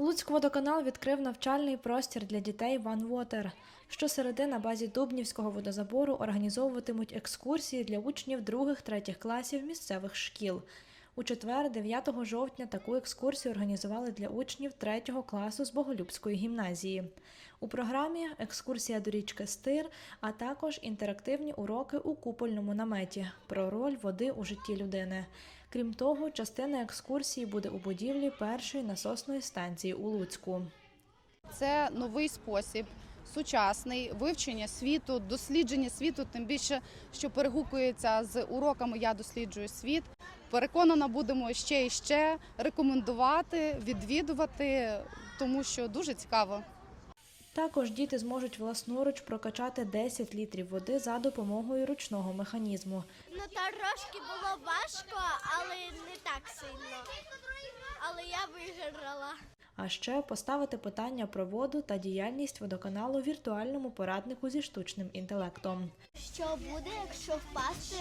Луцькводоканал відкрив навчальний простір для дітей One Water. Щосереди на базі Дубнівського водозабору організовуватимуть екскурсії для учнів других-третіх класів місцевих шкіл. У четвер, 9 жовтня, таку екскурсію організували для учнів 3 класу з Боголюбської гімназії. У програмі екскурсія до річки Стир, а також інтерактивні уроки у купольному наметі про роль води у житті людини. Крім того, частина екскурсії буде у будівлі першої насосної станції у Луцьку. Це новий спосіб, сучасний вивчення світу, дослідження світу, тим більше, що перегукується з уроками Я досліджую світ. Переконана, будемо ще і ще рекомендувати, відвідувати, тому що дуже цікаво. Також діти зможуть власноруч прокачати 10 літрів води за допомогою ручного механізму. Ну трошки було важко, але не так сильно. Але я виграла. А ще поставити питання про воду та діяльність водоканалу віртуальному пораднику зі штучним інтелектом. Що буде, якщо впасти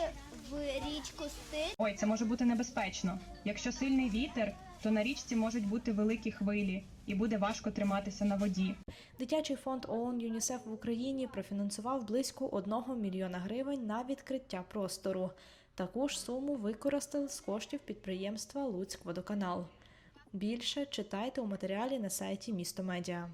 в річку Стир? Ой, це може бути небезпечно. Якщо сильний вітер, то на річці можуть бути великі хвилі, і буде важко триматися на воді. Дитячий фонд ООН ЮНІСЕФ в Україні профінансував близько 1 мільйона гривень на відкриття простору. Таку ж суму використали з коштів підприємства Луцькводоканал. Більше читайте у матеріалі на сайті Місто Медіа.